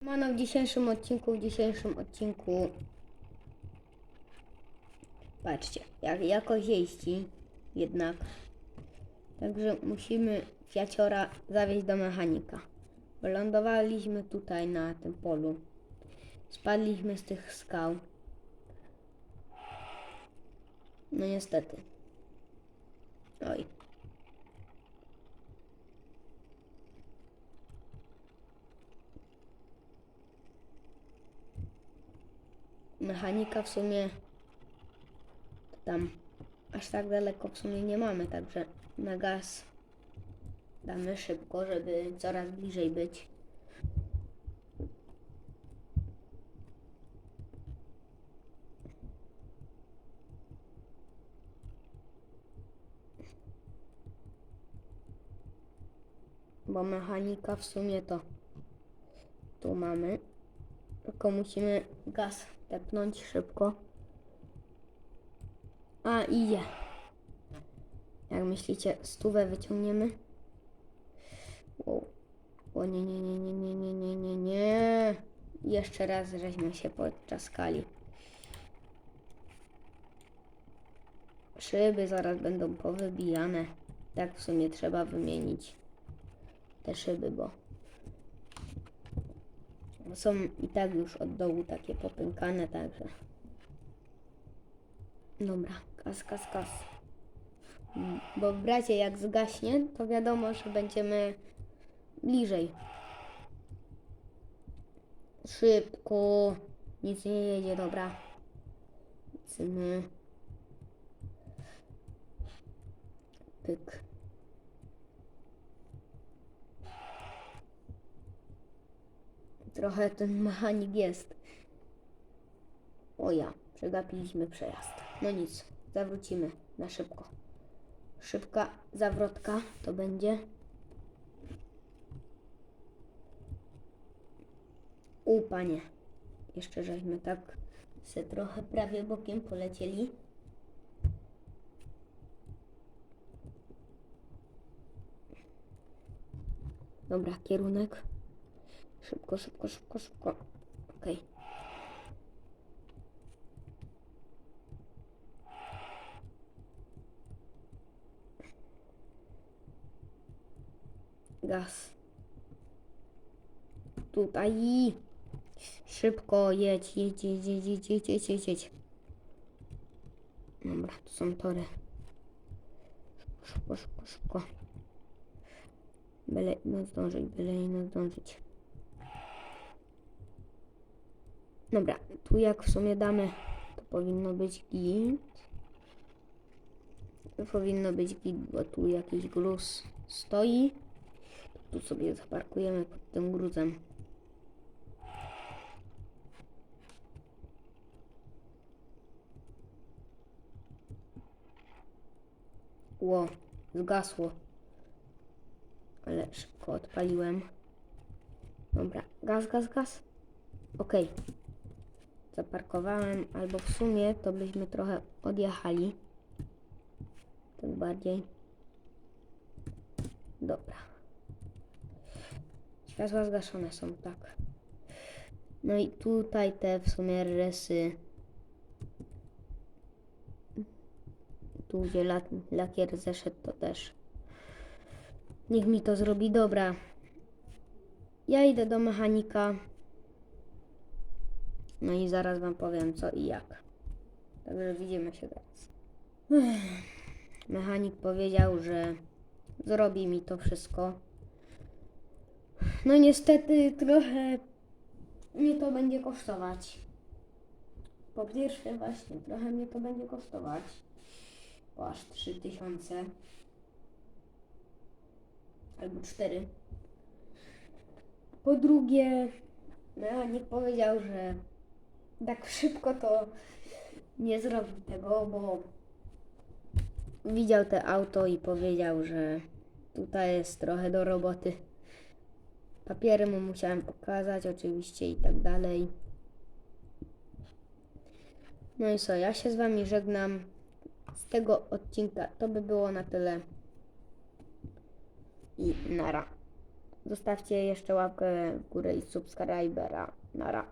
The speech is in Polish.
Mano w dzisiejszym odcinku, w dzisiejszym odcinku patrzcie, jak jakoś jeździ jednak. Także musimy Fiaciora zawieźć do mechanika. Wylądowaliśmy tutaj na tym polu. Spadliśmy z tych skał. No niestety. Oj. Mechanika w sumie tam aż tak daleko w sumie nie mamy, także na gaz damy szybko, żeby coraz bliżej być. Bo mechanika w sumie to tu mamy. Tylko musimy gaz tepnąć szybko. A, idzie. Jak myślicie, stówę wyciągniemy? Wow. O nie, nie, nie, nie, nie, nie, nie, nie, nie. Jeszcze raz żeśmy się podczaskali. Szyby zaraz będą powybijane. Tak w sumie trzeba wymienić te szyby, bo są i tak już od dołu takie popękane, także. Dobra, kas, kas, kas. Mm, Bo w razie jak zgaśnie, to wiadomo, że będziemy bliżej. Szybko. Nic nie jedzie, dobra. Cymy. Pyk. Trochę ten mechanik jest. O ja, przegapiliśmy przejazd. No nic, zawrócimy na szybko. Szybka zawrotka to będzie. U panie. Jeszcze żeśmy tak se trochę prawie bokiem polecieli. Dobra, kierunek. Szybko, szybko, szybko, szybko. Okej. Okay. Gaz. Tutaj. Szybko jedź, jedź, jedź, jedź, jedź, jedź, jedź, jedź. Dobra, tu są tory. Szybko, szybko, szybko. Byle nie zdążyć, byle nie zdążyć. Dobra, tu jak w sumie damy, to powinno być git. To powinno być git, bo tu jakiś gruz stoi. Tu sobie zaparkujemy pod tym gruzem. Ło, zgasło. Ale szybko odpaliłem. Dobra, gaz, gaz, gaz. Okej. Zaparkowałem, albo w sumie to byśmy trochę odjechali. Tak bardziej. Dobra. Światła zgaszone są, tak. No i tutaj te w sumie rysy. Tu gdzie lak, lakier zeszedł to też. Niech mi to zrobi, dobra. Ja idę do mechanika. No i zaraz wam powiem co i jak. Także widzimy się teraz. Mechanik powiedział, że zrobi mi to wszystko. No niestety trochę mnie to będzie kosztować. Po pierwsze właśnie trochę mnie to będzie kosztować. Bo aż 3000 albo 4. Po drugie, mechanik powiedział, że tak szybko to nie zrobi tego, bo widział te auto i powiedział, że tutaj jest trochę do roboty. Papiery mu musiałem pokazać oczywiście i tak dalej. No i co, ja się z wami żegnam. Z tego odcinka to by było na tyle. I nara. Zostawcie jeszcze łapkę w górę i subskrybera. Nara.